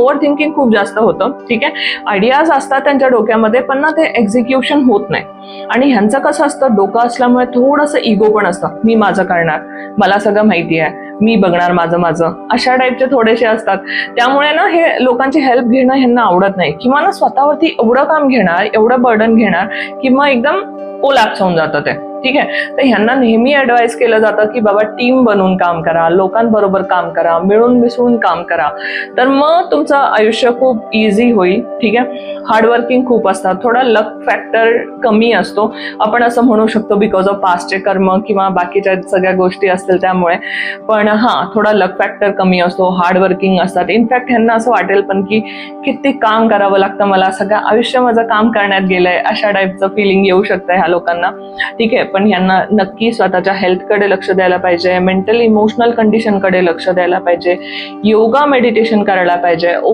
Over thinking खूप जास्त होतं ठीक आहे? आयडियाज असतात त्यांच्या डोक्यामध्ये पण ना ते एक्झिक्युशन होत नाही. आणि ह्यांचं कसं असतं डोकं असल्यामुळे थोडंसं इगो पण असतं. मी माझं करणार मला सगळं माहिती आहे मी बघणार माझं माझं अशा टाईपचे थोडेसे असतात. त्यामुळे ना हे लोकांची हेल्प घेणं ह्यांना आवडत नाही. किंवा ना स्वतःवरती एवढं काम घेणार एवढं बर्डन घेणार की मग एकदम ओलाप्स होऊन जातं ते. ठीक आहे? तर ह्यांना नेहमी ऍडवाइस केलं जातं की बाबा टीम बनवून काम करा लोकांबरोबर काम करा मिळून मिसळून काम करा. तर मग तुमचं आयुष्य खूप इझी होईल ठीक आहे? हार्डवर्किंग खूप असतात. थोडा लक फॅक्टर कमी असतो. आपण असं म्हणू शकतो बिकॉज ऑफ पास्टचे कर्म किंवा बाकीच्या सगळ्या गोष्टी असतील त्यामुळे. पण हा थोडा लक फॅक्टर कमी असतो. हार्डवर्किंग असतात. इनफॅक्ट ह्यांना असं वाटेल पण की किती काम करावं लागतं मला. सगळं आयुष्य माझं काम करण्यात गेलंय. अशा टाईपचं फिलिंग येऊ शकतं ह्या लोकांना. ठीक आहे? पण यांना नक्की स्वतःच्या हेल्थकडे लक्ष द्यायला पाहिजे मेंटल इमोशनल कंडिशनकडे लक्ष द्यायला पाहिजे योगा मेडिटेशन करायला पाहिजे.